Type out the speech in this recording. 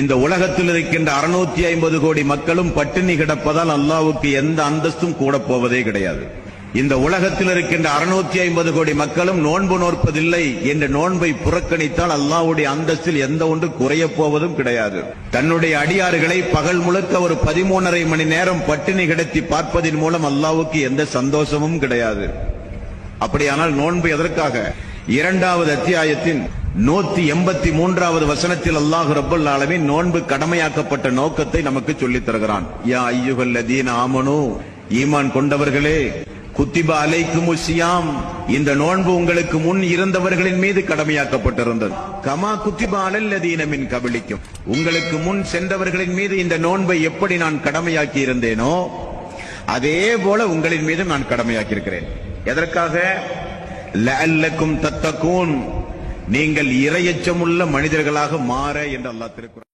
இந்த உலகத்தில் இருக்கின்ற அறுநூத்தி ஐம்பது கோடி மக்களும் பட்டினி கிடப்பதால் அல்லாவுக்கு எந்த அந்தஸ்தும் கூட போவதே கிடையாது. இந்த உலகத்தில் இருக்கின்ற அறுநூத்தி ஐம்பது கோடி மக்களும் நோன்பு நோற்பதில்லை என்ற நோன்பை புறக்கணித்தால் அல்லாவுடைய அந்தஸ்தில் எந்த ஒன்று குறைய போவதும் கிடையாது. தன்னுடைய அடியாறுகளை பகல் முழுக்க ஒரு பதிமூணரை மணி நேரம் பட்டினி கிடத்தி பார்ப்பதன் மூலம் அல்லாவுக்கு எந்த சந்தோஷமும் கிடையாது. அப்படியானால் நோன்பு எதற்காக? இரண்டாவது அத்தியாயத்தின் நூத்தி எண்பத்தி மூன்றாவது வசனத்தில் அல்லாஹ் ரபுல் அளவின் நோன்பு கடமையாக்கப்பட்ட நோக்கத்தை நமக்கு சொல்லித் தருகிறான். யா ஐயுகல்லதீன ஆமனு ஈமான் கொண்டவர்களே குத்திபா அலைக்கும் சியாம் இந்த நோன்பு உங்களுக்கு முன் இருந்தவர்களின் மீது கடமையாக்கப்பட்டிருந்தது. கமா குத்திபா அலல்லதீனமின் கபலிக்கும் உங்களுக்கு முன் சென்றவர்களின் மீது இந்த நோன்பை எப்படி நான் கடமையாக்கி இருந்தேனோ அதே போல உங்களின் மீது நான் கடமையாக்கி இருக்கிறேன் எதற்காக? லஅல்லக்கும் தத்தக்கூன் நீங்கள் இரையச்சமுள்ள மனிதர்களாக மாற என்று அல்லாஹ் திருக்குறான்